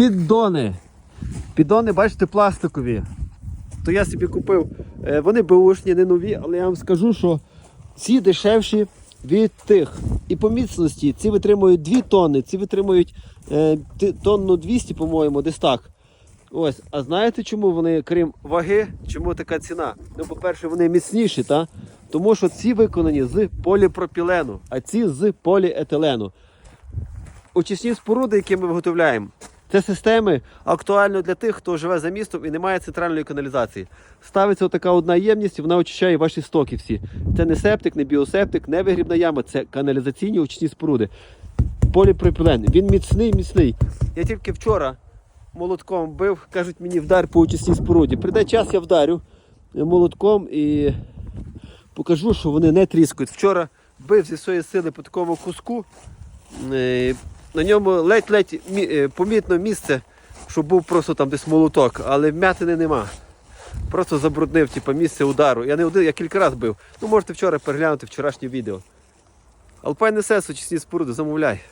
Піддони. Піддони, бачите, пластикові. То я собі купив. Е, Вони беушні, не нові, але я вам скажу, що ці дешевші від тих. І по міцності ці витримують 2 тонни, ці витримують е, тонну 200, по-моєму, десь так. Ось, а знаєте, чому вони, крім ваги, чому така ціна? Ну, по-перше, вони міцніші, та? тому що ці виконані з поліпропілену, а ці з поліетилену. Очисні споруди, які ми виготовляємо, це системи актуально для тих, хто живе за містом і не має центральної каналізації. Ставиться така одна ємність, і вона очищає ваші стоки всі. Це не септик, не біосептик, не вигрібна яма, це каналізаційні очисні споруди. Поліпропілен. Він міцний, міцний. Я тільки вчора молотком бив, кажуть мені вдар по очисній споруді. Прийде час, я вдарю молотком і покажу, що вони не тріскають. Вчора бив зі своєї сили по такому куску. На ньому ледь-ледь е, помітно місце, що був просто там десь молоток, але вмятини нема. Просто забруднив типу, місце удару. Я не один, я кілька разів бив. Ну, можете вчора переглянути вчорашнє відео. Алпайн СС, очисні споруди, замовляй.